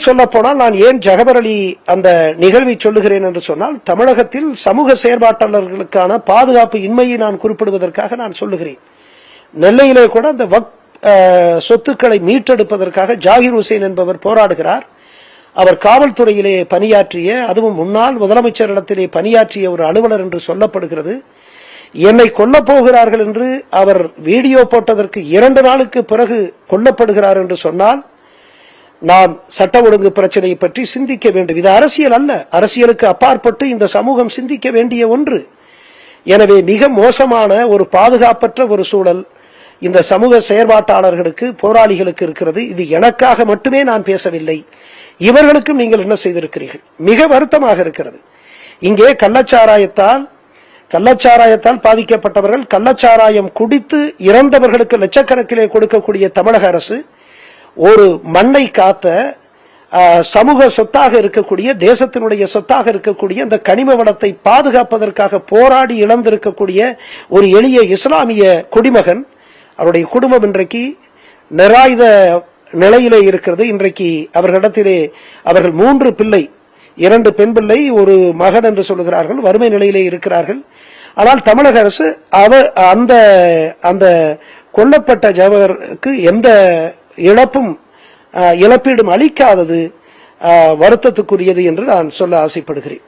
இன்னும் சொல்ல போனால் நான் ஏன் ஜகபர் அலி அந்த நிகழ்வை சொல்லுகிறேன் என்று சொன்னால் தமிழகத்தில் சமூக செயற்பாட்டாளர்களுக்கான பாதுகாப்பு இன்மையை நான் குறிப்பிடுவதற்காக நான் சொல்லுகிறேன். நெல்லையிலே கூட அந்த வக் சொத்துக்களை மீட்டெடுப்பதற்காக ஜாகிர் ஹுசேன் என்பவர் போராடுகிறார். அவர் காவல்துறையிலே பணியாற்றிய அதுவும் முன்னாள் முதலமைச்சரிடத்திலே பணியாற்றிய ஒரு அலுவலர் என்று சொல்லப்படுகிறது. என்னை கொல்லப் போகிறார்கள் என்று அவர் வீடியோ போட்டதற்கு இரண்டு நாளுக்கு பிறகு கொல்லப்படுகிறார் என்று சொன்னால் நாம் சட்ட ஒழுங்கு பிரச்சனையை பற்றி சிந்திக்க வேண்டும். இது அரசியல் அல்ல. அரசியலுக்கு அப்பாற்பட்டு இந்த சமூகம் சிந்திக்க வேண்டிய ஒன்று. எனவே மிக மோசமான ஒரு பாதுகாப்பற்ற ஒரு சூழல் இந்த சமூக செயற்பாட்டாளர்களுக்கு போராளிகளுக்கு இருக்கிறது. இது எனக்காக மட்டுமே நான் பேசவில்லை. இவர்களுக்கும் நீங்கள் என்ன செய்திருக்கிறீர்கள்? மிக வருத்தமாக இருக்கிறது. இங்கே கள்ளச்சாராயத்தால் கள்ளச்சாராயத்தால் பாதிக்கப்பட்டவர்கள் கள்ளச்சாராயம் குடித்து இறந்தவர்களுக்கு லட்சக்கணக்கிலே கொடுக்கக்கூடிய தமிழக அரசு ஒரு மண்ணை காத்த சமூக சொத்தாக இருக்கக்கூடிய தேசத்தினுடைய சொத்தாக இருக்கக்கூடிய அந்த கனிம வளத்தை பாதுகாப்பதற்காக போராடி இழந்திருக்கக்கூடிய ஒரு எளிய இஸ்லாமிய குடிமகன் அவருடைய குடும்பம் இன்றைக்கு நிராயுத நிலையிலே இருக்கிறது. இன்றைக்கு அவர்களிடத்திலே அவர்கள் மூன்று பிள்ளை இரண்டு பெண் பிள்ளை ஒரு மகன் என்று சொல்லுகிறார்கள் வறுமை நிலையிலே இருக்கிறார்கள். ஆனால் தமிழக அரசு அவ அந்த அந்த கொல்லப்பட்ட ஜவஹருக்கு எந்த இழப்பும் இழப்பீடும் அளிக்காதது வருத்தத்துக்குரியது என்று நான் சொல்ல ஆசைப்படுகிறேன்.